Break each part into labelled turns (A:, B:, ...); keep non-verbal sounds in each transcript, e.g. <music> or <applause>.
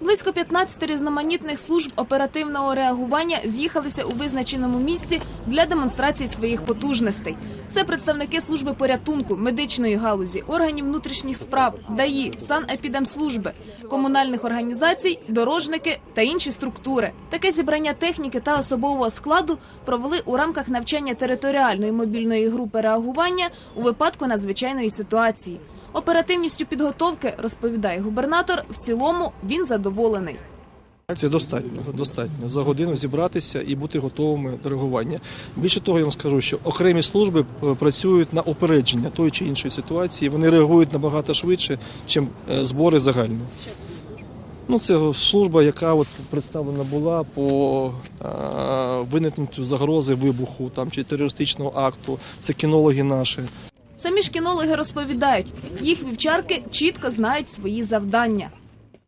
A: Близько 15 різноманітних служб оперативного реагування з'їхалися у визначеному місці для демонстрації своїх потужностей. Це представники служби порятунку, медичної галузі, органів внутрішніх справ, ДАІ, санепідемслужби, комунальних організацій, дорожники та інші структури. Таке зібрання техніки та особового складу провели у рамках навчання територіальної мобільної групи реагування у випадку надзвичайної ситуації. Оперативністю підготовки розповідає губернатор. В цілому він задоволений.
B: Це достатньо, достатньо за годину зібратися і бути готовими до реагування. Більше того, я вам скажу, що окремі служби е, працюють на опередження тої чи іншої ситуації. Вони реагують набагато швидше, ніж збори загальні. Ну, це служба, яка от представлена була по е, виникненню загрози вибуху там чи терористичного акту. Це кінологи наші.
A: Самі ж кінологи розповідають, їх вівчарки чітко знають свої завдання.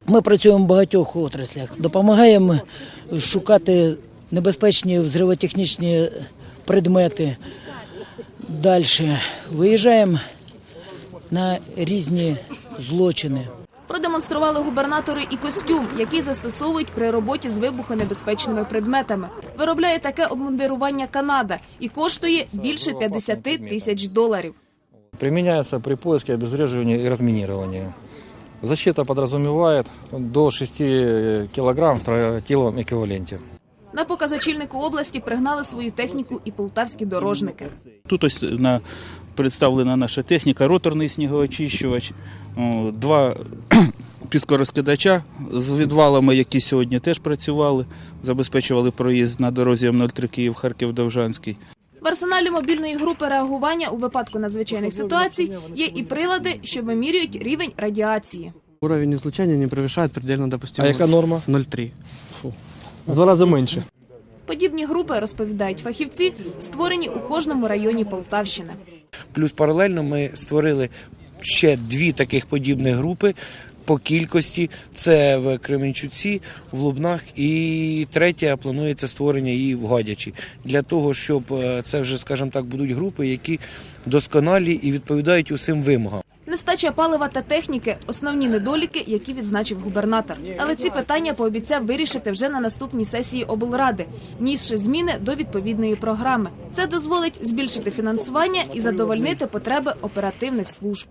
C: Ми працюємо в багатьох отраслях, допомагаємо шукати небезпечні взривотехнічні предмети. Далі виїжджаємо на різні злочини.
A: Продемонстрували губернатори і костюм, який застосовують при роботі з вибухонебезпечними предметами. Виробляє таке обмундирування Канада і коштує більше 50 тисяч доларів.
D: Применяется при поиске, обезвреживании и разминировании. Защита подразумевает до 6 килограмм в тротиловом эквиваленте.
A: На показ очільнику області пригнали свою техніку і полтавські дорожники.
E: Тут ось на, представлена наша техніка, роторний снігоочищувач, два <clears throat> піскорозкидача з відвалами, які сьогодні теж працювали, забезпечували проїзд на дорозі М03 Київ Харків Довжанський.
A: В арсеналі мобільної групи реагування у випадку надзвичайних ситуацій є і прилади, що вимірюють рівень радіації.
F: Уровень излучения не превышает предельно
B: А
F: допустимого
B: яка норма?
F: 0,3.
B: В два рази менше.
A: Подібні групи, розповідають фахівці, створені у кожному районі Полтавщини.
G: Плюс паралельно ми створили ще дві таких подібних групи по кількості. Це в Кременчуці, в Лубнах, і третя планується створення її в Гадячі. Для того, щоб е, це вже, скажімо так, будуть групи, які досконалі і відповідають усім вимогам.
A: Нестача палива та техніки основні недоліки, які відзначив губернатор. Але ці питання пообіцяв вирішити вже на наступній сесії облради, нісши зміни до відповідної програми. Це дозволить збільшити фінансування і задовольнити потреби оперативних служб.